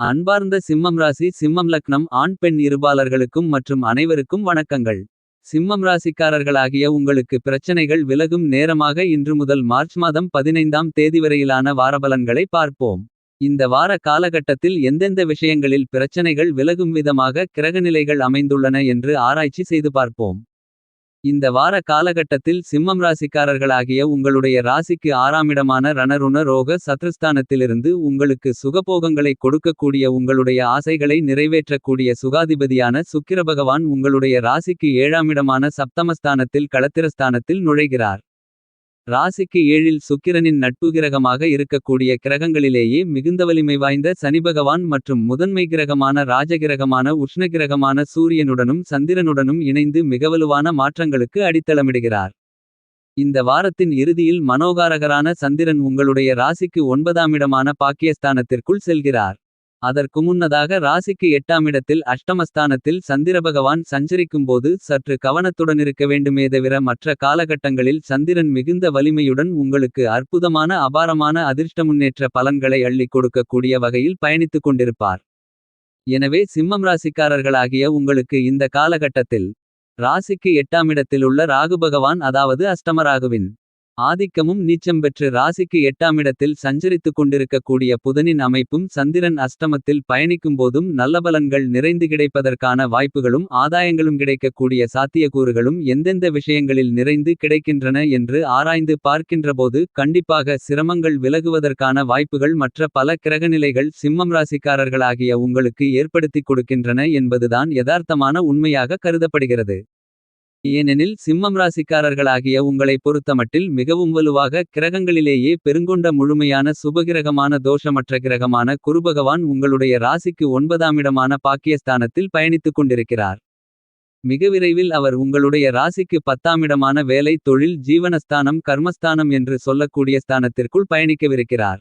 அன்பார்ந்த சிம்மம் ராசி சிம்மம் லக்னம் ஆண் பெண் இருபாலர்களுக்கும் மற்றும் அனைவருக்கும் வணக்கங்கள். சிம்மம் ராசிக்காரர்களாகிய உங்களுக்கு பிரச்சனைகள் விலகும் நேரமாக இன்று முதல் மார்ச் மாதம் பதினைந்தாம் தேதி வரையிலான வாரபலன்களை பார்ப்போம். இந்த வார காலகட்டத்தில் எந்தெந்த விஷயங்களில் பிரச்சனைகள் விலகும் விதமாக கிரகநிலைகள் அமைந்துள்ளன என்று ஆராய்ச்சி செய்து பார்ப்போம். இந்த வார காலகட்டத்தில் சிம்மம் ராசிக்காரர்களாகிய உங்களுடைய ராசிக்கு ஆறாமிடமான ரணருண ரோக சத்ருஸ்தானத்திலிருந்து உங்களுக்கு சுகபோகங்களைக் கொடுக்கக்கூடிய உங்களுடைய ஆசைகளை நிறைவேற்றக்கூடிய சுகாதிபதியான சுக்கிரபகவான் உங்களுடைய ராசிக்கு ஏழாமிடமான சப்தமஸ்தானத்தில் களத்திரஸ்தானத்தில் நுழைகிறார். ராசிக்கு ஏழில் சுக்கிரனின் நட்பு கிரகமாக இருக்கக்கூடிய கிரகங்களிலேயே மிகுந்த வலிமை வாய்ந்த சனிபகவான் மற்றும் முதன்மை கிரகமான ராஜகிரகமான உஷ்ணகிரகமான சூரியனுடனும் சந்திரனுடனும் இணைந்து மிகவலுவான மாற்றங்களுக்கு அடித்தளமிடுகிறார். இந்த வாரத்தின் இறுதியில் மனோகாரகரான சந்திரன் உங்களுடைய ராசிக்கு ஒன்பதாமிடமான பாக்கியஸ்தானத்திற்குள் செல்கிறார். அதற்கு முன்னதாக ராசிக்கு எட்டாமிடத்தில் அஷ்டமஸ்தானத்தில் சந்திரபகவான் சஞ்சரிக்கும்போது சற்று கவனத்துடனிருக்க வேண்டுமே தவிர மற்ற காலகட்டங்களில் சந்திரன் மிகுந்த வலிமையுடன் உங்களுக்கு அற்புதமான அபாரமான அதிர்ஷ்ட முன்னேற்ற பலன்களை அள்ளிக் கொடுக்கக்கூடிய வகையில் பயணித்துக் கொண்டிருப்பார். எனவே சிம்மம் ராசிக்காரர்களாகிய உங்களுக்கு இந்த காலகட்டத்தில். ராசிக்கு எட்டாமிடத்திலுள்ள ராகுபகவான் அதாவது அஷ்டமராகுவின். ஆதிக்கமும் நீச்சம் பெற்று ராசிக்கு எட்டாமிடத்தில் சஞ்சரித்துக் கொண்டிருக்கக்கூடிய புதனின் அமைப்பும் சந்திரன் அஷ்டமத்தில் பயணிக்கும்போதும் நல்லபலன்கள் நிறைந்து கிடைப்பதற்கான வாய்ப்புகளும் ஆதாயங்களும் கிடைக்கக்கூடிய சாத்தியக்கூறுகளும் எந்தெந்த விஷயங்களில் நிறைந்து கிடைக்கின்றன என்று ஆராய்ந்து பார்க்கின்றபோது கண்டிப்பாக சிரமங்கள் விலகுவதற்கான வாய்ப்புகள் மற்ற பல கிரகநிலைகள் சிம்மம் ராசிக்காரர்களாகிய உங்களுக்கு ஏற்படுத்திக் கொடுக்கின்றன என்பதுதான் யதார்த்தமான உண்மையாக கருதப்படுகிறது. ஏனெனில் சிம்மம் ராசிக்காரர்களாகிய உங்களைப் பொறுத்தமட்டில் மிகவும் வலுவாக கிரகங்களிலேயே பெருங்கொண்ட முழுமையான சுபகிரகமான தோஷமற்ற கிரகமான குருபகவான் உங்களுடைய ராசிக்கு ஒன்பதாமிடமான பாக்கியஸ்தானத்தில் பயணித்துக் கொண்டிருக்கிறார். மிக விரைவில் அவர் உங்களுடைய ராசிக்கு பத்தாமிடமான வேலை தொழில் ஜீவனஸ்தானம் கர்மஸ்தானம் என்று சொல்லக்கூடிய ஸ்தானத்திற்குள் பயணிக்கவிருக்கிறார்.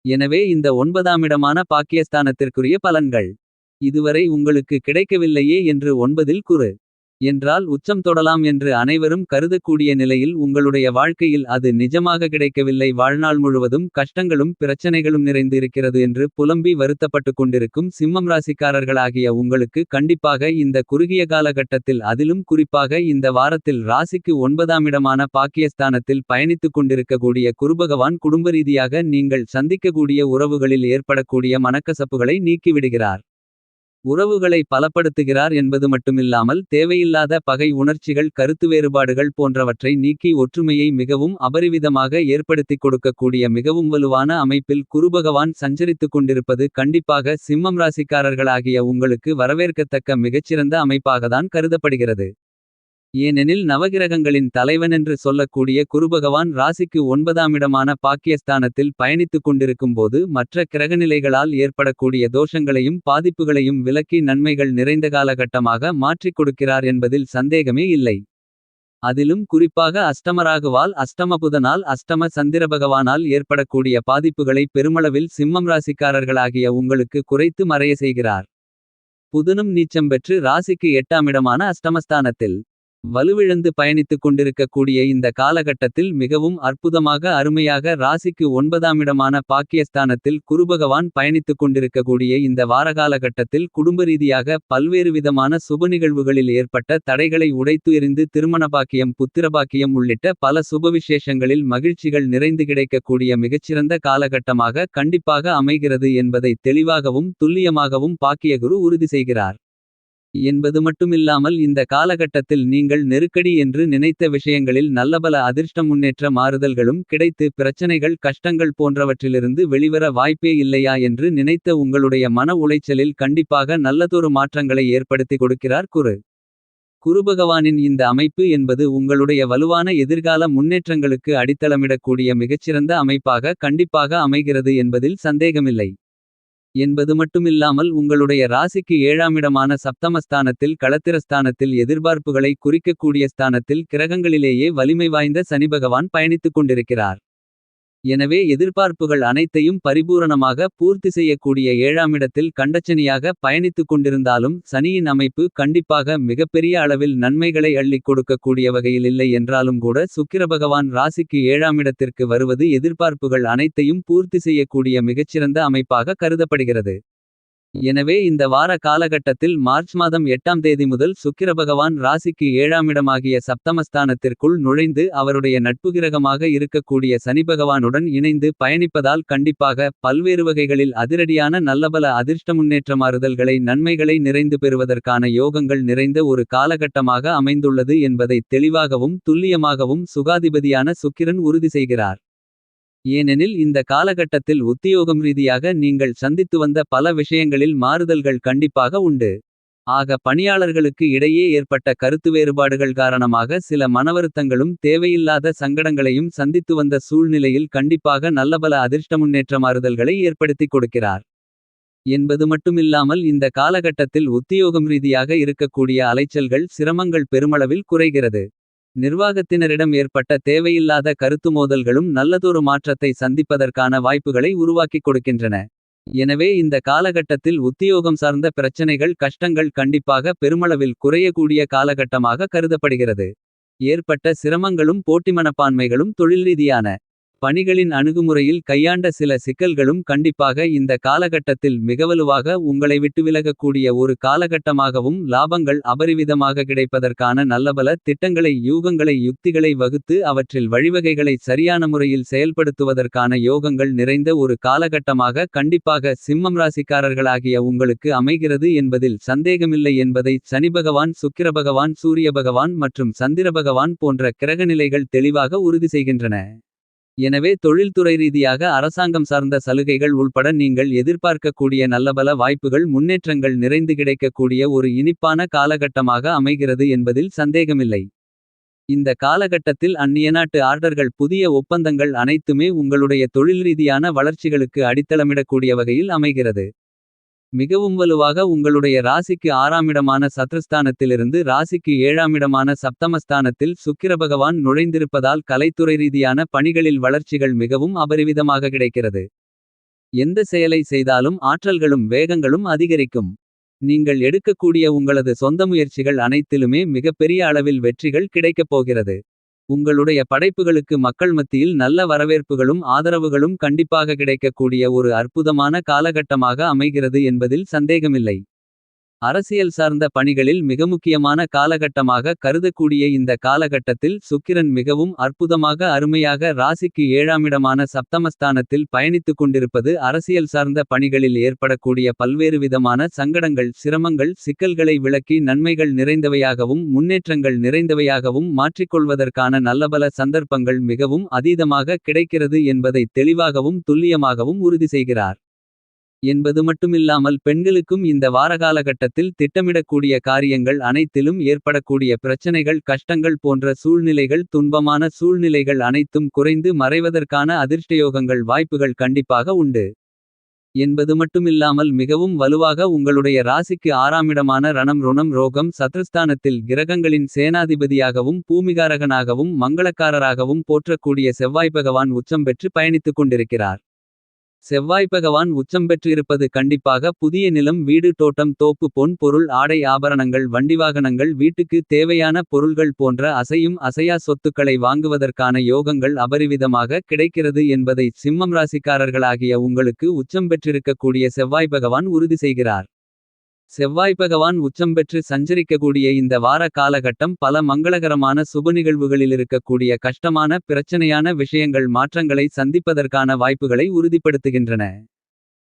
எனவே இந்த ஒன்பதாமிடமான பாக்கியஸ்தானத்திற்குரிய பலன்கள். இதுவரை உங்களுக்கு கிடைக்கவில்லையே என்று ஒன்பதில் குறு. என்றால் உச்சம் தொடலாம் என்று அனைவரும் கருதக்கூடிய நிலையில் உங்களுடைய வாழ்க்கையில் அது நிஜமாக கிடைக்கவில்லை வாழ்நாள் முழுவதும் கஷ்டங்களும் பிரச்சனைகளும் நிறைந்து இருக்கிறது என்று புலம்பி வருத்தப்பட்டுக் கொண்டிருக்கும் சிம்மம் ராசிக்காரர்களாகிய உங்களுக்கு கண்டிப்பாக இந்த குறுகிய காலகட்டத்தில் அதிலும் குறிப்பாக இந்த வாரத்தில் ராசிக்கு ஒன்பதாம் இடமான பாக்கியஸ்தானத்தில் பயணித்துக் கொண்டிருக்கக்கூடிய குருபகவான் குடும்பரீதியாக நீங்கள் சந்திக்கக்கூடிய உறவுகளில் ஏற்படக்கூடிய மனக்கசப்புகளை நீக்கிவிடுகிறார். உறவுகளை பலப்படுத்துகிறார் என்பது மட்டுமில்லாமல் தேவையில்லாத பகை உணர்ச்சிகள் கருத்து வேறுபாடுகள் போன்றவற்றை நீக்கி ஒற்றுமையை மிகவும் அபரிவிதமாக ஏற்படுத்திக் கொடுக்கக்கூடிய மிகவும் வலுவான அமைப்பில் குருபகவான் சஞ்சரித்துக் கொண்டிருப்பது கண்டிப்பாக சிம்மம் ராசிக்காரர்களாகிய உங்களுக்கு வரவேற்கத்தக்க மிகச்சிறந்த அமைப்பாகத்தான் கருதப்படுகிறது. ஏனெனில் நவகிரகங்களின் தலைவனென்று சொல்லக்கூடிய குருபகவான் ராசிக்கு ஒன்பதாமிடமான பாக்கியஸ்தானத்தில் பயணித்துக் கொண்டிருக்கும்போது மற்ற கிரகநிலைகளால் ஏற்படக்கூடிய தோஷங்களையும் பாதிப்புகளையும் விலக்கி நன்மைகள் நிறைந்த காலகட்டமாக மாற்றிக் கொடுக்கிறார் என்பதில் சந்தேகமே இல்லை. அதிலும் குறிப்பாக அஷ்டமராகுவால் அஷ்டமபுதனால் அஷ்டம சந்திரபகவானால் ஏற்படக்கூடிய பாதிப்புகளை பெருமளவில் சிம்மம் ராசிக்காரர்களாகிய உங்களுக்கு குறைத்து மறைய செய்கிறார். புதனும் நீச்சம் பெற்று ராசிக்கு எட்டாமிடமான அஷ்டமஸ்தானத்தில். வலுவிழந்து பயணித்துக் கொண்டிருக்கக்கூடிய இந்த காலகட்டத்தில் மிகவும் அற்புதமாக அருமையாக ராசிக்கு ஒன்பதாமிடமான பாக்கியஸ்தானத்தில் குருபகவான் பயணித்துக் கொண்டிருக்கக்கூடிய இந்த வாரகாலகட்டத்தில் குடும்பரீதியாக பல்வேறு விதமான சுப நிகழ்வுகளில் ஏற்பட்ட தடைகளை உடைத்து எறிந்து திருமணபாக்கியம் புத்திரபாக்கியம் உள்ளிட்ட பல சுபவிசேஷங்களில் மகிழ்ச்சிகள் நிறைந்து கிடைக்கக்கூடிய மிகச்சிறந்த காலகட்டமாக கண்டிப்பாக அமைகிறது என்பதை தெளிவாகவும் துல்லியமாகவும் பாக்கியகுரு உறுதி செய்கிறார். என்பது மட்டுமில்லாமல் இந்த காலகட்டத்தில் நீங்கள் நெருக்கடி என்று நினைத்த விஷயங்களில் நல்லபல அதிர்ஷ்ட முன்னேற்ற மாறுதல்களும் கிடைத்து பிரச்சனைகள் கஷ்டங்கள் போன்றவற்றிலிருந்து வெளிவர வாய்ப்பே இல்லையா என்று நினைத்த உங்களுடைய மன உளைச்சலில் கண்டிப்பாக நல்லதொரு மாற்றங்களை ஏற்படுத்தி கொடுக்கிறார் குரு. குருபகவானின் இந்த அமைப்பு என்பது உங்களுடைய வலுவான எதிர்கால முன்னேற்றங்களுக்கு அடித்தளமிடக்கூடிய மிகச்சிறந்த அமைப்பாக கண்டிப்பாக அமைகிறது என்பதில் சந்தேகமில்லை. என்பது மட்டுமில்லாமல் உங்களுடைய ராசிக்கு ஏழாமிடமான சப்தமஸ்தானத்தில் களத்திரஸ்தானத்தில் எதிர்பார்ப்புகளை குறிக்கக்கூடிய ஸ்தானத்தில் கிரகங்களிலேயே வலிமை வாய்ந்த சனிபகவான் பயணித்துக் கொண்டிருக்கிறார். எனவே எதிர்பார்ப்புகள் அனைத்தையும் பரிபூரணமாக பூர்த்தி செய்யக்கூடிய ஏழாமிடத்தில் கண்டச்சனியாக பயணித்துக் கொண்டிருந்தாலும் சனியின் அமைப்பு கண்டிப்பாக மிகப்பெரிய அளவில் நன்மைகளை அள்ளிக் கொடுக்கக்கூடிய வகையில் இல்லை என்றாலும் கூட சுக்கிரபகவான் ராசிக்கு ஏழாமிடத்திற்கு வருவது எதிர்பார்ப்புகள் அனைத்தையும் பூர்த்தி செய்யக்கூடிய மிகச்சிறந்த அமைப்பாக கருதப்படுகிறது. எனவே இந்த வார காலகட்டத்தில் மார்ச் மாதம் எட்டாம் தேதி முதல் சுக்கிரபகவான் ராசிக்கு ஏழாமிடமாகிய சப்தமஸ்தானத்திற்குள் நுழைந்து அவருடைய நட்புகிரகமாக இருக்கக்கூடிய சனிபகவானுடன் இணைந்து பயணிப்பதால் கண்டிப்பாக பல்வேறு வகைகளில் அதிரடியான நல்லபல அதிர்ஷ்ட முன்னேற்ற மாறுதல்களை நன்மைகளை நிறைந்து பெறுவதற்கான யோகங்கள் நிறைந்த ஒரு காலகட்டமாக அமைந்துள்ளது என்பதை தெளிவாகவும் துல்லியமாகவும் சுகாதிபதியான சுக்கிரன் உறுதி செய்கிறார். ஏனெனில் இந்த காலகட்டத்தில் உத்தியோகம் ரீதியாக நீங்கள் சந்தித்து வந்த பல விஷயங்களில் மாறுதல்கள் கண்டிப்பாக உண்டு. ஆக பணியாளர்களுக்கு இடையே ஏற்பட்ட கருத்து வேறுபாடுகள் காரணமாக சில மனவருத்தங்களும் தேவையில்லாத சங்கடங்களையும் சந்தித்து வந்த சூழ்நிலையில் கண்டிப்பாக நல்லபல அதிர்ஷ்ட முன்னேற்றமாறுதல்களை ஏற்படுத்திக் கொடுக்கிறார். என்பது மட்டுமில்லாமல் இந்த காலகட்டத்தில் உத்தியோகம் ரீதியாக இருக்கக்கூடிய அலைச்சல்கள் சிரமங்கள் பெருமளவில் குறைகிறது. நிர்வாகத்தினரிடம் ஏற்பட்ட தேவையில்லாத கருத்து மோதல்களும் நல்லதொரு மாற்றத்தை சந்திப்பதற்கான வாய்ப்புகளை உருவாக்கிக் கொடுக்கின்றன. எனவே இந்த காலகட்டத்தில் உத்தியோகம் சார்ந்த பிரச்சனைகள் கஷ்டங்கள் கண்டிப்பாக பெருமளவில் குறையக்கூடிய காலகட்டமாக கருதப்படுகிறது. ஏற்பட்ட சிரமங்களும் போட்டிமனப்பான்மைகளும் தொழில்ரீதியான பணிகளின் அணுகுமுறையில் கையாண்ட சில சிக்கல்களும் கண்டிப்பாக இந்த காலகட்டத்தில் மிகவலுவாக உங்களை விட்டுவிலகக்கூடிய ஒரு காலகட்டமாகவும் லாபங்கள் அபரிவிதமாக கிடைப்பதற்கான நல்லபல திட்டங்களை யூகங்களை யுக்திகளை வகுத்து அவற்றில் வழிவகைகளை சரியான முறையில் செயல்படுத்துவதற்கான யோகங்கள் நிறைந்த ஒரு காலகட்டமாக கண்டிப்பாக சிம்மம் ராசிக்காரர்களாகிய உங்களுக்கு அமைகிறது என்பதில் சந்தேகமில்லை என்பதை சனிபகவான் சுக்கிரபகவான் சூரியபகவான் மற்றும் சந்திரபகவான் போன்ற கிரகநிலைகள் தெளிவாக உறுதி செய்கின்றன. எனவே தொழில்துறை ரீதியாக அரசாங்கம் சார்ந்த சலுகைகள் உள்பட நீங்கள் எதிர்பார்க்கக்கூடிய நல்லபல வாய்ப்புகள் முன்னேற்றங்கள் நிறைந்து கிடைக்கக்கூடிய ஒரு இனிப்பான காலகட்டமாக அமைகிறது என்பதில் சந்தேகமில்லை. இந்த காலகட்டத்தில் அந்நியநாட்டு ஆர்டர்கள் புதிய ஒப்பந்தங்கள் அனைத்துமே உங்களுடைய தொழில் ரீதியான வளர்ச்சிகளுக்கு அடித்தளமிடக்கூடிய வகையில் அமைகிறது. மிகவும் வலுவாக உங்களுடைய ராசிக்கு ஆறாமிடமான சத்ருஸ்தானத்திலிருந்து ராசிக்கு ஏழாமிடமான சப்தமஸ்தானத்தில் சுக்கிரபகவான் நுழைந்திருப்பதால் கலைத்துறை ரீதியான பணிகளில் வளர்ச்சிகள் மிகவும் அபரிவிதமாக கிடைக்கிறது. எந்த செயலை செய்தாலும் ஆற்றல்களும் வேகங்களும் அதிகரிக்கும். நீங்கள் எடுக்கக்கூடிய உங்களது சொந்த முயற்சிகள் அனைத்திலுமே மிகப்பெரிய அளவில் வெற்றிகள் கிடைக்கப் போகிறது. உங்களுடைய படைப்புகளுக்கு மக்கள் மத்தியில் நல்ல வரவேற்புகளும் ஆதரவுகளும் கண்டிப்பாக கிடைக்கக்கூடிய ஒரு அற்புதமான காலகட்டமாக அமைகிறது என்பதில் சந்தேகமில்லை. அரசியல் சார்ந்த பணிகளில் மிக முக்கியமான காலகட்டமாக கருதக்கூடிய இந்த காலகட்டத்தில் சுக்கிரன் மிகவும் அற்புதமாக அருமையாக ராசிக்கு ஏழாமிடமான சப்தமஸ்தானத்தில் பயணித்துக் கொண்டிருப்பது அரசியல் சார்ந்த பணிகளில் ஏற்படக்கூடிய பல்வேறு விதமான சங்கடங்கள் சிரமங்கள் சிக்கல்களை விளக்கி நன்மைகள் நிறைந்தவையாகவும் முன்னேற்றங்கள் நிறைந்தவையாகவும் மாற்றிக்கொள்வதற்கான நல்லபல சந்தர்ப்பங்கள் மிகவும் அதீதமாக கிடைக்கிறது என்பதை தெளிவாகவும் துல்லியமாகவும் உறுதி செய்கிறார். என்பது மட்டுமில்லாமல் பெண்களுக்கும் இந்த வாரகாலகட்டத்தில் திட்டமிடக்கூடிய காரியங்கள் அனைத்திலும் ஏற்படக்கூடிய பிரச்சனைகள் கஷ்டங்கள் போன்ற சூழ்நிலைகள் துன்பமான சூழ்நிலைகள் அனைத்தும் குறைந்து மறைவதற்கான அதிர்ஷ்டயோகங்கள் வாய்ப்புகள் கண்டிப்பாக உண்டு. என்பது மட்டுமில்லாமல் மிகவும் வலுவாக உங்களுடைய ராசிக்கு ஆறாமிடமான ரணம் ருணம் ரோகம் சத்ருஸ்தானத்தில் கிரகங்களின் சேனாதிபதியாகவும் பூமிகாரகனாகவும் மங்களக்காரராகவும் போற்றக்கூடிய செவ்வாய்பகவான் உச்சம் பெற்று பயணித்துக் கொண்டிருக்கிறார். செவ்வாய்பகவான் உச்சம் பெற்றிருப்பது கண்டிப்பாக புதிய நிலம் வீடு தோட்டம் தோப்பு பொன் பொருள் ஆடை ஆபரணங்கள் வண்டிவாகனங்கள் வீட்டுக்கு தேவையான பொருள்கள் போன்ற அசையும் அசையா சொத்துக்களை வாங்குவதற்கான யோகங்கள் அபரிவிதமாக கிடைக்கிறது என்பதை சிம்மம் ராசிக்காரர்களாகிய உங்களுக்கு உச்சம் பெற்றிருக்கக்கூடிய செவ்வாய்பகவான் உறுதி செய்கிறார். செவ்வாய் பகவான் உச்சம் பெற்று சஞ்சரிக்கக்கூடிய இந்த வார காலகட்டம் பல மங்களகரமான சுப நிகழ்வுகளிலிருக்கக்கூடிய கஷ்டமான பிரச்சனையான விஷயங்கள் மாற்றங்களை சந்திப்பதற்கான வாய்ப்புகளை உறுதிப்படுத்துகின்றன.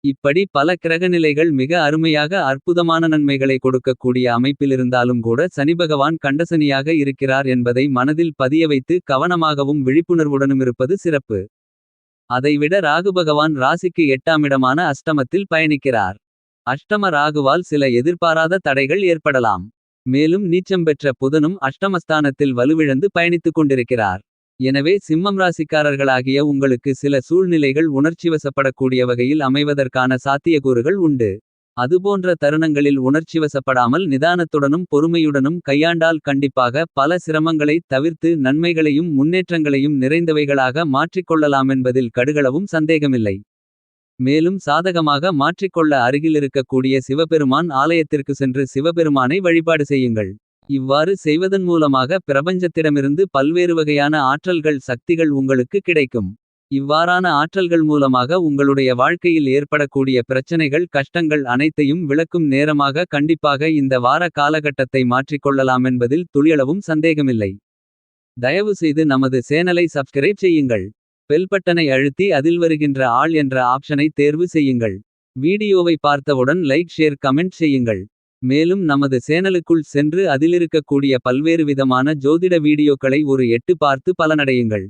இப்படி பல கிரகநிலைகள் மிக அருமையாக அற்புதமான நன்மைகளை கொடுக்கக்கூடிய அமைப்பிலிருந்தாலும் கூட சனிபகவான் கண்டசனியாக இருக்கிறார் என்பதை மனதில் பதிய வைத்து கவனமாகவும் விழிப்புணர்வுடனுமிருப்பது சிறப்பு. அதைவிட ராகுபகவான் ராசிக்கு எட்டாமிடமான அஷ்டமத்தில் பயணிக்கிறார். அஷ்டம ராகுவால் சில எதிர்பாராத தடைகள் ஏற்படலாம். மேலும் நீச்சம் பெற்ற புதனும் அஷ்டமஸ்தானத்தில் வலுவிழந்து பயணித்துக் கொண்டிருக்கிறார். எனவே சிம்மம் ராசிக்காரர்களாகிய உங்களுக்கு சில சூழ்நிலைகள் உணர்ச்சிவசப்படக்கூடிய வகையில் அமைவதற்கான சாத்தியக்கூறுகள் உண்டு. அதுபோன்ற தருணங்களில் உணர்ச்சிவசப்படாமல் நிதானத்துடனும் பொறுமையுடனும் கையாண்டால் கண்டிப்பாக பல சிரமங்களை தவிர்த்து நன்மைகளையும் முன்னேற்றங்களையும் நிறைந்தவைகளாக மாற்றிக்கொள்ளலாமென்பதில் கடுகளவும் சந்தேகமில்லை. மேலும் சாதகமாக மாற்றிக்கொள்ள அருகிலிருக்கக்கூடிய சிவபெருமான் ஆலயத்திற்கு சென்று சிவபெருமானை வழிபாடு செய்யுங்கள். இவ்வாறு செய்வதன் மூலமாக பிரபஞ்சத்திடமிருந்து பல்வேறு வகையான ஆற்றல்கள் சக்திகள் உங்களுக்கு கிடைக்கும். இவ்வாறான ஆற்றல்கள் மூலமாக உங்களுடைய வாழ்க்கையில் ஏற்படக்கூடிய பிரச்சனைகள் கஷ்டங்கள் அனைத்தையும் விளக்கும் நேரமாக கண்டிப்பாக இந்த வார காலகட்டத்தை மாற்றிக்கொள்ளலாமென்பதில் துளியளவும் சந்தேகமில்லை. தயவு செய்து நமது சேனலை சப்ஸ்கிரைப் செய்யுங்கள். பெல் பட்டனை அழுத்தி அதில் வருகின்ற ஆள் என்ற ஆப்ஷனை தேர்வு செய்யுங்கள். வீடியோவை பார்த்தவுடன் லைக் ஷேர் கமெண்ட் செய்யுங்கள். மேலும் நமது சேனலுக்குள் சென்று அதிலிருக்கக்கூடிய பல்வேறு விதமான ஜோதிட வீடியோக்களை ஒரு எட்டு பார்த்து பலனடையுங்கள்.